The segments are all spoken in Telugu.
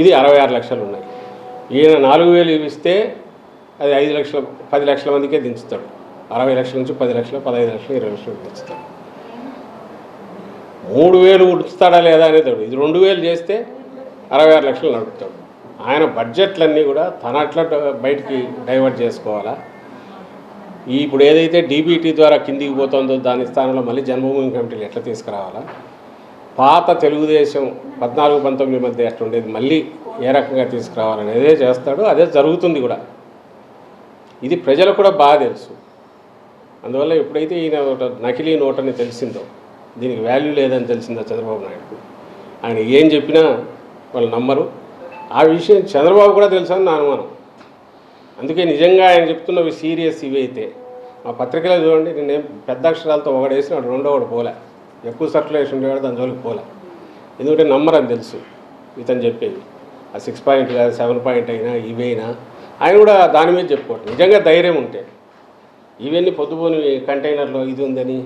ఇది అరవై ఆరు లక్షలు ఉన్నాయి. ఈయన నాలుగు వేలు ఇస్తే అది ఐదు లక్షల పది లక్షల మందికే దించుతాడు. అరవై లక్షల నుంచి పది లక్షలు పదహైదు లక్షలు ఇరవై లక్షలు దించుతాడు. మూడు వేలు ఉంచుతాడా లేదా అనేది ఇది రెండు వేలు చేస్తే అరవై ఆరు లక్షలు నడుపుతాడు. ఆయన బడ్జెట్లన్నీ కూడా తన అట్లా బయటికి డైవర్ట్ చేసుకోవాలా? ఇప్పుడు ఏదైతే డీబీటీ ద్వారా కిందికి పోతుందో దాని స్థానంలో మళ్ళీ జన్మభూమి కమిటీలు ఎట్లా తీసుకురావాలా? పాత తెలుగుదేశం పద్నాలుగు పంతొమ్మిది మధ్య ఎట్లా ఉండేది. మళ్ళీ ఏ రకంగా తీసుకురావాలని అదే చేస్తాడు. అదే జరుగుతుంది కూడా. ఇది ప్రజలకు కూడా బాగా తెలుసు. అందువల్ల ఎప్పుడైతే ఈయన ఒక నకిలీ నోట్ అని తెలిసిందో దీనికి వాల్యూ లేదని తెలిసిందో చంద్రబాబు నాయుడు ఆయన ఏం చెప్పినా వాళ్ళు నమ్మరు. ఆ విషయం చంద్రబాబు కూడా తెలుసని నా అనుమానం. అందుకే నిజంగా ఆయన చెప్తున్నవి సీరియస్ ఇవి అయితే మా పత్రికలో చూడండి నేనేం పెద్ద అక్షరాలతో ఒకడేసిన రెండో ఒకటి పోలే. ఎక్కువ సర్క్యులేషన్ ఉండేవాడు దాని జోలికి పోలే. ఎందుకంటే అని తెలుసు. ఇతను చెప్పేది. ఆ సిక్స్ పాయింట్ కాదు సెవెన్ పాయింట్ అయినా ఇవైనా ఆయన కూడా దాని మీద చెప్పుకోవటం. నిజంగా ధైర్యం ఉంటే. ఇవన్నీ పొద్దుపోని కంటైనర్లో ఇది ఉందని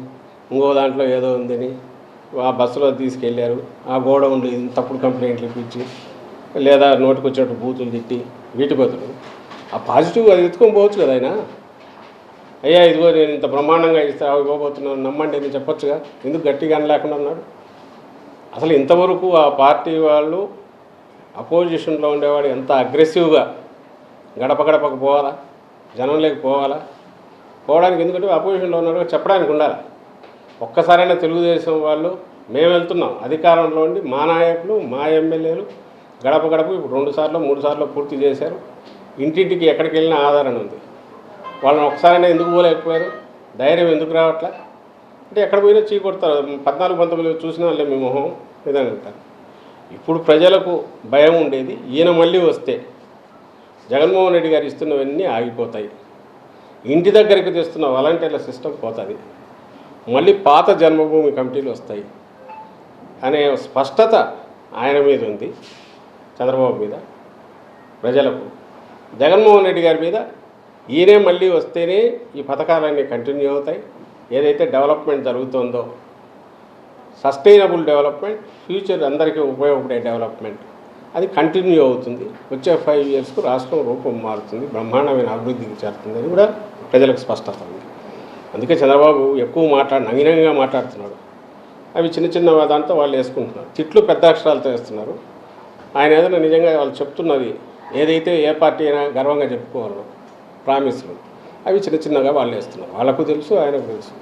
ఇంకో దాంట్లో ఏదో ఉందని ఆ బస్సులో తీసుకెళ్ళారు ఆ గోడౌన్లు ఇది తప్పుడు కంప్లైంట్లు ఇప్పించి లేదా నోటికి వచ్చినట్టు బూతులు తిట్టి వీటి బదులు ఆ పాజిటివ్ అది ఎత్తుకొని పోవచ్చు కదా ఆయన. అయ్యా ఇదిగో నేను ఇంత బ్రహ్మాండంగా ఇస్తా ఇవ్వబోతున్నాను నమ్మండి అని చెప్పొచ్చుగా. ఎందుకు గట్టిగా అని లేకుండా ఉన్నాడు? అసలు ఇంతవరకు ఆ పార్టీ వాళ్ళు అపోజిషన్లో ఉండేవాడు ఎంత అగ్రెసివ్గా? గడప గడపకు పోవాలా? జనంలోకి పోవాలా? పోవడానికి ఎందుకంటే అపోజిషన్లో ఉన్నాడు చెప్పడానికి ఉండాలి? ఒక్కసారైనా తెలుగుదేశం వాళ్ళు మేము వెళ్తున్నాం అధికారంలో ఉండి మా నాయకులు మా ఎమ్మెల్యేలు గడప గడప ఇప్పుడు రెండు సార్లు మూడు సార్లు పూర్తి చేశారు. ఇంటింటికి ఎక్కడికి వెళ్ళినా ఆధారణ ఉంది. వాళ్ళని ఒకసారైనా ఎందుకు పోలేకపోయారు? ధైర్యం ఎందుకు రావట్లే? అంటే ఎక్కడ పోయినా చీ కొడతారు. పద్నాలుగు పంతొమ్మిది చూసిన వాళ్ళే మీ మొహం విధంగా అంటారు. ఇప్పుడు ప్రజలకు భయం ఉండేది. ఈయన మళ్ళీ వస్తే జగన్మోహన్ రెడ్డి గారు ఇస్తున్నవన్నీ ఆగిపోతాయి. ఇంటి దగ్గరికి తెస్తున్న వాలంటీర్ల సిస్టమ్ పోతుంది. మళ్ళీ పాత జన్మభూమి కమిటీలు వస్తాయి. అనే స్పష్టత ఆయన మీద ఉంది. చంద్రబాబు మీద ప్రజలకు. జగన్మోహన్ రెడ్డి గారి మీద ఈయనే మళ్ళీ వస్తేనే ఈ పథకాలన్నీ కంటిన్యూ అవుతాయి. ఏదైతే డెవలప్మెంట్ జరుగుతుందో సస్టైనబుల్ డెవలప్మెంట్ ఫ్యూచర్ అందరికీ ఉపయోగపడే డెవలప్మెంట్ అది కంటిన్యూ అవుతుంది. వచ్చే ఫైవ్ ఇయర్స్కు రాష్ట్రం రూపం మారుతుంది బ్రహ్మాండమైన అభివృద్ధికి చేరుతుంది అని కూడా ప్రజలకు స్పష్టత ఉంది. అందుకే చంద్రబాబు ఎక్కువ మాట్లాడి నవీనంగా మాట్లాడుతున్నాడు. అవి చిన్న చిన్న దాంతో వాళ్ళు వేసుకుంటున్నారు. తిట్లు పెద్ద అక్షరాలతో వేస్తున్నారు. ఆయన ఏదైనా నిజంగా వాళ్ళు చెప్తున్నది ఏదైతే ఏ పార్టీ అయినా గర్వంగా చెప్పుకోవాలో ప్రామిస్లు. అవి చిన్న చిన్నగా వాళ్ళు వేస్తున్నారు వాళ్ళకు తెలుసు ఆయనకు తెలుసు.